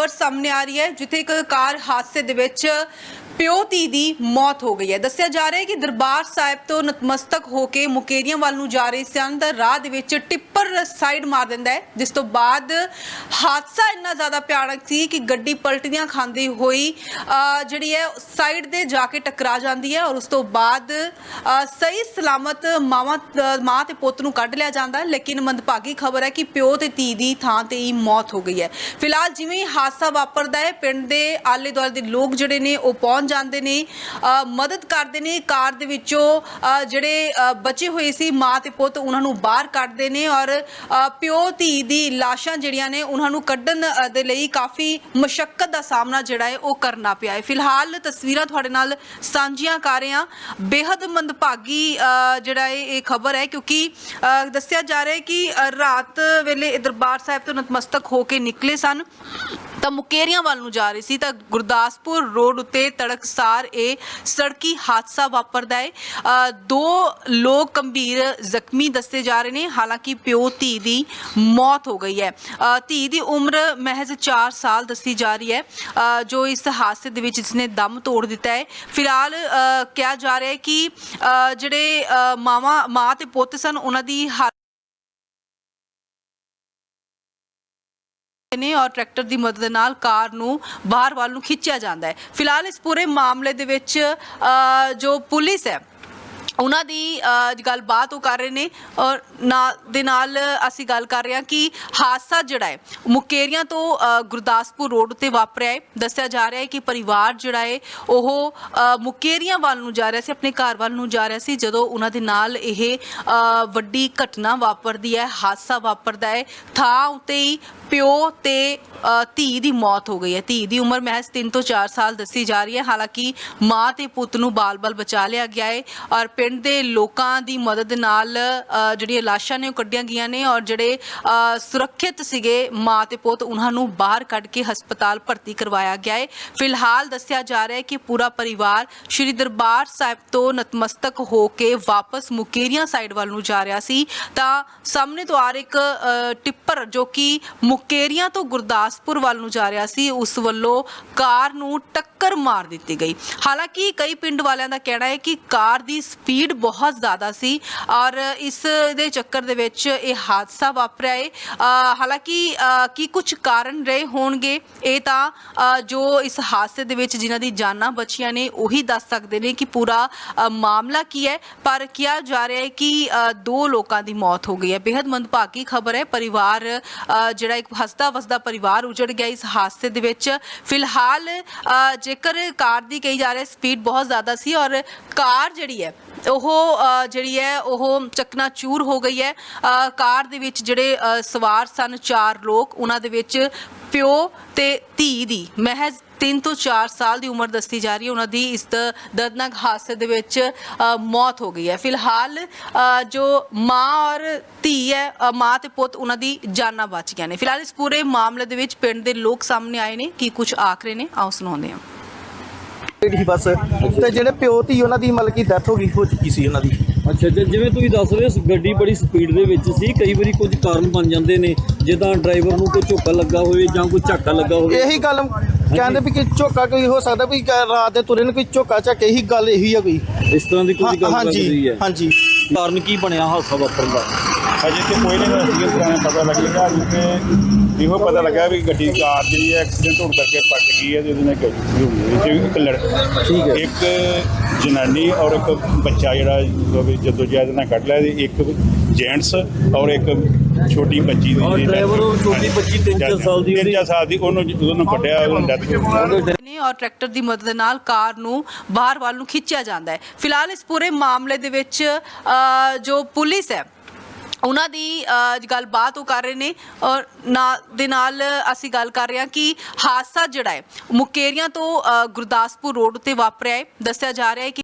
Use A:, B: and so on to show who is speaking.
A: ਪਰ ਸਾਹਮਣੇ ਆ ਰਹੀ ਹੈ ਜਿੱਥੇ ਇੱਕ ਕਾਰ ਹਾਦਸੇ ਦੇ ਵਿੱਚ ਪਿਓ ਧੀ ਦੀ ਮੌਤ ਹੋ ਗਈ ਹੈ। ਦੱਸਿਆ ਜਾ ਰਿਹਾ ਹੈ ਕਿ ਦਰਬਾਰ ਸਾਹਿਬ ਤੋਂ ਨਤਮਸਤਕ ਹੋ ਕੇ ਮੁਕੇਰੀਆਂ ਵੱਲ ਨੂੰ ਜਾ ਰਹੇ ਸਨ ਤਾਂ ਰਾਹ ਦੇ ਵਿੱਚ ਟਿੱਪਰ ਸਾਈਡ ਮਾਰ ਦਿੰਦਾ ਹੈ ਜਿਸ ਤੋਂ ਬਾਅਦ ਹਾਦਸਾ ਇੰਨਾ ਜ਼ਿਆਦਾ ਭਿਆਨਕ ਸੀ ਕਿ ਗੱਡੀ ਪਲਟੀਆਂ ਖਾਂਦੀ ਹੋਈ ਅਹ, ਜਿਹੜੀ ਹੈ ਸਾਈਡ ਤੇ ਜਾ ਕੇ ਟਕਰਾ ਜਾਂਦੀ ਹੈ ਔਰ ਉਸ ਤੋਂ ਬਾਅਦ ਅਹ, ਸਹੀ ਸਲਾਮਤ ਮਾਵਾਂ ਅਹ, ਮਾਂ ਤੇ ਪੁੱਤ ਨੂੰ ਕੱਢ ਲਿਆ ਜਾਂਦਾ ਲੇਕਿਨ ਮੰਦਭਾਗੀ ਖਬਰ ਹੈ ਕਿ ਪਿਓ ਤੇ ਧੀ ਦੀ ਥਾਂ ਤੇ ਹੀ ਮੌਤ ਹੋ ਗਈ ਹੈ। ਫਿਲਹਾਲ ਜਿਵੇਂ ਹੀ ਹਾਦਸਾ ਵਾਪਰਦਾ ਹੈ। ਪਿੰਡ ਦੇ ਆਲੇ ਦੁਆਲੇ ਦੇ ਲੋਕ ਜਿਹੜੇ ਨੇ, ਉਹ ਪਹੁੰਚ ਜਾਂਦੇ ਨੇ। ਮਦਦ ਕਰਦੇ ਨੇ। ਕਾਰ ਦੇ ਵਿੱਚੋਂ ਜਿਹੜੇ ਬਚੇ ਹੋਏ ਸੀ, ਮਾਂ ਤੇ ਪੁੱਤ, ਉਹਨਾਂ ਨੂੰ ਬਾਹਰ ਕੱਢਦੇ ਨੇ ਔਰ ਪਿਓ, ਧੀ ਦੀ ਲਾਸ਼ਾਂ ਜਿਹੜੀਆਂ ਨੇ, ਉਹਨਾਂ ਨੂੰ ਕੱਢਣ ਦੇ ਲਈ ਕਾਫੀ ਮੁਸ਼ਕਲ ਦਾ ਸਾਹਮਣਾ ਜਿਹੜਾ ਹੈ, ਉਹ ਕਰਨਾ ਪਿਆ ਹੈ। ਫਿਲਹਾਲ ਤਸਵੀਰਾਂ ਤੁਹਾਡੇ ਨਾਲ ਸਾਂਝੀਆਂ ਕਰ ਰਹੇ ਹਾਂ। ਬੇहद ਮੰਦਭਾਗੀ ਜਿਹੜਾ ਇਹ ਇਹ ਖਬਰ ਹੈ ਕਿਉਂਕਿ ਦੱਸਿਆ ਜਾ ਰਿਹਾ ਹੈ ਕਿ ਰਾਤ ਵੇਲੇ ਦਰਬਾਰ ਸਾਹਿਬ ਤੋਂ ਨਤਮਸਤਕ ਹੋ ਕੇ ਨਿਕਲੇ ਸਨ। ਤਾਂ ਮੁਕੇਰੀਆਂ ਵੱਲ ਨੂੰ ਜਾ ਰਹੀ ਸੀ ਤਾਂ ਗੁਰਦਾਸਪੁਰ ਰੋਡ ਉੱਤੇ ਤੜਕਸਾਰ ਇਹ ਸੜਕੀ ਹਾਦਸਾ ਵਾਪਰਦਾ ਹੈ। ਦੋ ਲੋਕ ਗੰਭੀਰ ਜ਼ਖਮੀ ਦੱਸੇ ਜਾ ਰਹੇ ਨੇ ਹਾਲਾਂਕਿ ਪਿਓ ਧੀ ਦੀ ਮੌਤ ਹੋ ਗਈ ਹੈ। ਧੀ ਦੀ ਉਮਰ ਮਹਿਜ਼ 4 ਸਾਲ ਦੱਸੀ ਜਾ ਰਹੀ ਹੈ। ਜੋ ਇਸ ਹਾਦਸੇ ਦੇ ਵਿੱਚ ਇਸਨੇ ਦਮ ਤੋੜ ਦਿੱਤਾ ਹੈ। ਫਿਲਹਾਲ ਕਿਹਾ ਜਾ ਰਿਹਾ ਹੈ ਕਿ ਜਿਹੜੇ ਅ, ਮਾਵਾਂ ਮਾਂ ਤੇ ਪੁੱਤ ਸਨ ਉਹਨਾਂ ਦੀ ਨੇ ਔਰ ਟਰੈਕਟਰ ਦੀ ਮਦਦ ਨਾਲ ਕਾਰ ਨੂੰ ਬਾਹਰ ਵੱਲ ਨੂੰ ਖਿੱਚਿਆ ਜਾਂਦਾ ਹੈ। ਫਿਲਹਾਲ ਇਸ ਪੂਰੇ ਮਾਮਲੇ ਦੇ ਵਿੱਚ ਜੋ ਪੁਲਿਸ ਹੈ ਉਹਨਾਂ ਦੀ ਗੱਲਬਾਤ ਉਹ ਕਰ ਰਹੇ ਨੇ ਔਰ ਨਾਲ, ਦੇ ਨਾਲ ਅਸੀਂ ਗੱਲ ਕਰ ਰਹੇ ਹਾਂ ਕਿ ਹਾਦਸਾ ਜਿਹੜਾ ਹੈ, ਮੁਕੇਰੀਆਂ ਤੋਂ ਗੁਰਦਾਸਪੁਰ ਰੋਡ ਉੱਤੇ ਵਾਪਰਿਆ ਹੈ। ਦੱਸਿਆ ਜਾ ਰਿਹਾ ਹੈ ਕਿ ਪਰਿਵਾਰ ਜਿਹੜਾ ਹੈ, ਉਹ ਮੁਕੇਰੀਆਂ ਵੱਲ ਨੂੰ ਜਾ ਰਿਹਾ ਸੀ, ਆਪਣੇ ਘਰ ਵੱਲ ਨੂੰ ਜਾ ਰਿਹਾ ਸੀ, ਜਦੋਂ ਉਹਨਾਂ ਦੇ ਨਾਲ ਇਹ ਵੱਡੀ ਘਟਨਾ ਵਾਪਰਦੀ ਹੈ, ਹਾਦਸਾ ਵਾਪਰਦਾ ਹੈ। ਥਾਂ ਉੱਤੇ ਹੀ ਪਿਓ ਤੇ ਧੀ ਦੀ ਮੌਤ ਹੋ ਗਈ ਹੈ। ਧੀ ਦੀ ਉਮਰ ਮਹਿਜ਼ 3 ਤੋਂ 4 ਸਾਲ ਦੱਸੀ ਜਾ ਰਹੀ ਹੈ। ਹਾਲਾਂਕਿ ਮਾਂ ਤੇ ਪੁੱਤ ਨੂੰ ਬਾਲ-ਬਾਲ ਬਚਾ ਲਿਆ ਗਿਆ ਹੈ ਔਰ ਪਿੰਡ ਦੇ ਲੋਕਾਂ ਦੀ ਮਦਦ ਨਾਲ ਜਿਹੜੀਆਂ ਲਾਸ਼ਾਂ ਨੇ ਉਹ ਕੱਢੀਆਂ ਗਈਆਂ ਨੇ ਔਰ ਜਿਹੜੇ ਸੁਰੱਖਿਅਤ ਸੀਗੇ ਮਾਂ ਤੇ ਪੁੱਤ, ਉਹਨਾਂ ਨੂੰ ਬਾਹਰ ਕੱਢ ਕੇ ਹਸਪਤਾਲ ਭਰਤੀ ਕਰਵਾਇਆ ਗਿਆ ਹੈ ਫਿਲਹਾਲ ਦੱਸਿਆ ਜਾ ਰਿਹਾ ਹੈ ਕਿ ਪੂਰਾ ਪਰਿਵਾਰ ਸ਼੍ਰੀ ਦਰਬਾਰ ਸਾਹਿਬ ਤੋਂ ਨਤਮਸਤਕ ਹੋ ਕੇ ਵਾਪਸ ਮੁਕੇਰੀਆਂ ਸਾਈਡ ਵੱਲ ਨੂੰ ਜਾ ਰਿਹਾ ਸੀ। ਤਾਂ ਸਾਹਮਣੇ ਤੋਂ ਆ ਰਿਹਾ ਇੱਕ ਟਿੱਪਰ ਜੋ ਕਿ ਮੁਕੇਰੀਆਂ ਤੋਂ ਗੁਰਦਾਸਪੁਰ ਵੱਲ ਨੂੰ ਜਾ ਰਿਹਾ ਸੀ, ਉਸ ਵੱਲੋਂ ਕਾਰ ਨੂੰ ਟੱਕਰ ਮਾਰ ਦਿੱਤੀ ਗਈ। ਹਾਲਾਂਕਿ ਕਈ ਪਿੰਡ ਵਾਲਿਆਂ ਦਾ ਕਹਿਣਾ ਹੈ ਕਿ ਕਾਰ ਦੀ ਸਪੀਡ ਬਹੁਤ ਜ਼ਿਆਦਾ ਸੀ ਔਰ ਇਸ ਦੇ ਚੱਕਰ ਦੇ ਵਿੱਚ ਇਹ ਹਾਦਸਾ ਵਾਪਰਿਆ ਹੈ ਹਾਲਾਂਕਿ ਕੀ ਕੁਝ ਕਾਰਨ ਰਹੇ ਹੋਣਗੇ, ਇਹ ਤਾਂ ਜੋ ਇਸ ਹਾਦਸੇ ਦੇ ਵਿੱਚ ਜਿਨ੍ਹਾਂ ਦੀ ਜਾਨਾਂ ਬਚੀਆਂ ਨੇ, ਉਹੀ ਦੱਸ ਸਕਦੇ ਨੇ ਕਿ ਪੂਰਾ ਮਾਮਲਾ ਕੀ ਹੈ। ਪਰ ਕਿਹਾ ਜਾ ਰਿਹਾ ਹੈ ਕਿ ਦੋ ਲੋਕਾਂ ਦੀ ਮੌਤ ਹੋ ਗਈ ਹੈ। ਬੇहद ਮੰਦਭਾਗੀ ਖਬਰ ਹੈ। ਪਰਿਵਾਰ ਜਿਹੜਾ ਇੱਕ ਹੱਸਦਾ ਵਸਦਾ ਪਰਿਵਾਰ ਉਜੜ ਗਿਆ ਇਸ ਹਾਦਸੇ ਦੇ ਵਿੱਚ। ਫਿਲਹਾਲ ਜੇਕਰ ਕਾਰ ਦੀ ਕਹੀ ਜਾ ਰਹੀ ਸਪੀਡ ਬਹੁਤ ਜ਼ਿਆਦਾ ਸੀ ਔਰ ਕਾਰ ਜਿਹੜੀ ਹੈ ਉਹ ਜਿਹੜੀ ਹੈ, ਉਹ ਚਕਨਾ ਚੂਰ ਹੋ ਗਈ ਹੈ। ਕਾਰ ਦੇ ਵਿੱਚ ਜਿਹੜੇ ਸਵਾਰ ਸਨ, ਚਾਰ ਲੋਕ, ਉਹਨਾਂ ਦੇ ਵਿੱਚ ਪਿਓ ਤੇ ਧੀ ਦੀ ਮਹਿਜ਼ 3 ਤੋਂ 4 ਸਾਲ ਦੀ ਉਮਰ ਦੱਸੀ ਜਾ ਰਹੀ ਹੈ। ਉਹਨਾਂ ਦੀ ਇਸ ਦ- ਦਰਦਨਾਕ ਹਾਦਸੇ ਦੇ ਵਿੱਚ ਮੌਤ ਹੋ ਗਈ ਹੈ। ਫਿਲਹਾਲ ਜੋ ਮਾਂ ਔਰ ਧੀ ਹੈ ਮਾਂ ਤੇ ਪੁੱਤ, ਉਹਨਾਂ ਦੀ ਜਾਨਾਂ ਬਚ ਗਈਆਂ ਨੇ। ਫਿਲਹਾਲ ਇਸ ਪੂਰੇ ਮਾਮਲੇ ਦੇ ਵਿੱਚ ਪਿੰਡ ਦੇ ਲੋਕ ਸਾਹਮਣੇ ਆਏ ਨੇ। ਕੀ ਕੁਝ ਆਖਰੇ ਨੇ? ਆਓ ਸੁਣਾਉਂਦੇ ਹਾਂ।
B: ਸੀ ਬਸ। ਤੇ ਜਿਹੜੇ ਪਿਓ ਧੀ ਉਹਨਾਂ ਦੀ ਮਤਲਬ ਕਿ ਡੈਥ ਹੋ ਗਈ ਹੋ ਚੁੱਕੀ ਸੀ ਉਹਨਾਂ ਦੀ।
C: ਅੱਛਾ ਤੇ ਜਿਵੇਂ ਤੁਸੀਂ ਦੱਸ ਰਹੇ ਹੋ ਗੱਡੀ ਬੜੀ ਸਪੀਡ ਦੇ ਵਿੱਚ ਸੀ ਕਈ ਵਾਰੀ ਕੁਝ ਕਾਰਨ ਬਣ ਜਾਂਦੇ ਨੇ ਜਿੱਦਾਂ ਡਰਾਈਵਰ ਨੂੰ ਕੋਈ ਝੋਕਾ ਲੱਗਾ ਹੋਵੇ ਜਾਂ ਕੋਈ ਝਾਕਾ ਲੱਗਾ ਹੋਵੇ।
B: ਇਹੀ ਗੱਲ ਕਹਿੰਦੇ ਵੀ ਕਿ ਝੋਕਾ ਕੋਈ ਹੋ ਸਕਦਾ ਵੀ ਰਾਤ ਦੇ ਤੁਰੇ ਨੂੰ ਕੋਈ ਝੋਕਾ ਝੱਕ ਇਹੀ ਗੱਲ ਇਹੀ ਆ ਕੋਈ।
C: ਇਸ ਤਰ੍ਹਾਂ ਦੀ ਕੋਈ ਗੱਲ ਰਹੀ
B: ਹਾਂਜੀ
C: ਹੈ।
B: ਹਾਂਜੀ।
C: ਕਾਰਨ ਕੀ ਬਣਿਆ ਹਾਦਸਾ ਵਾਪਰਨ ਦਾ?
D: ਅਜੇ ਤੇ ਕੋਈ ਨਹੀਂ ਹੋਇਆ ਇਸ ਤਰ੍ਹਾਂ ਪਤਾ ਲੱਗੇਗਾ ਕਿ ਇਹੋ ਪਤਾ ਲੱਗਾ ਵੀ ਗੱਡੀ ਕਾਰ ਜਿਹੜੀ ਹੈ ਐਕਸੀਡੈਂਟ ਹੋਣ ਕਰਕੇ ਪਲਟ ਗਈ ਹੈ ਜਿਹਦੇ ਨਾਲ ਗੱਡੀ ਹੋਈ ਹੈ। ਇੱਕ ਲੜ
C: ਠੀਕ ਹੈ।
D: ਇੱਕ ਜਨਾਨੀ ਔਰ ਇੱਕ ਬੱਚਾ ਜਿਹੜਾ ਜਦੋਂ ਜੈਦ ਨਾਲ ਕੱਢ ਲਿਆ ਤੇ ਇੱਕ ਜੈਂਟਸ ਔਰ ਇੱਕ ਛੋਟੀ ਬੱਚੀ ਦੀ
C: ਔਰ driver ਉਹ ਛੋਟੀ ਬੱਚੀ ਤਿੰਨ ਚਾਰ
D: death-
C: ਸਾਲ ਦੀ
D: ਤਿੰਨ
C: ਉਹਦੀ-
D: ਚਾਰ ਸਾਲ ਦੀ ਉਹਨੂੰ ਉਹਨੂੰ ਕੱਢਿਆ ਉਹਨੂੰ ਡੈਥ
A: ਨੇ ਔਰ ਟਰੈਕਟਰ ਦੀ ਮਦਦ ਨਾਲ ਕਾਰ ਨੂੰ ਬਾਹਰ ਵੱਲ ਨੂੰ ਖਿੱਚਿਆ ਜਾਂਦਾ ਹੈ। ਫਿਲਹਾਲ ਇਸ ਪੂਰੇ ਮਾਮਲੇ ਦੇ ਵਿੱਚ ਜੋ ਪੁਲਿਸ ਹੈ ਉਹਨਾਂ ਦੀ ਗੱਲਬਾਤ ਉਹ ਕਰ ਰਹੇ ਨੇ ਔਰ ਨਾਲ ਦੇ ਨਾਲ ਅਸੀਂ ਗੱਲ ਕਰ ਰਹੇ ਹਾਂ ਕਿ ਹਾਦਸਾ ਜਿਹੜਾ ਹੈ, ਮੁਕੇਰੀਆਂ ਤੋਂ ਗੁਰਦਾਸਪੁਰ ਰੋਡ ਉੱਤੇ ਵਾਪਰਿਆ ਹੈ। ਦੱਸਿਆ ਜਾ ਰਿਹਾ ਹੈ ਕਿ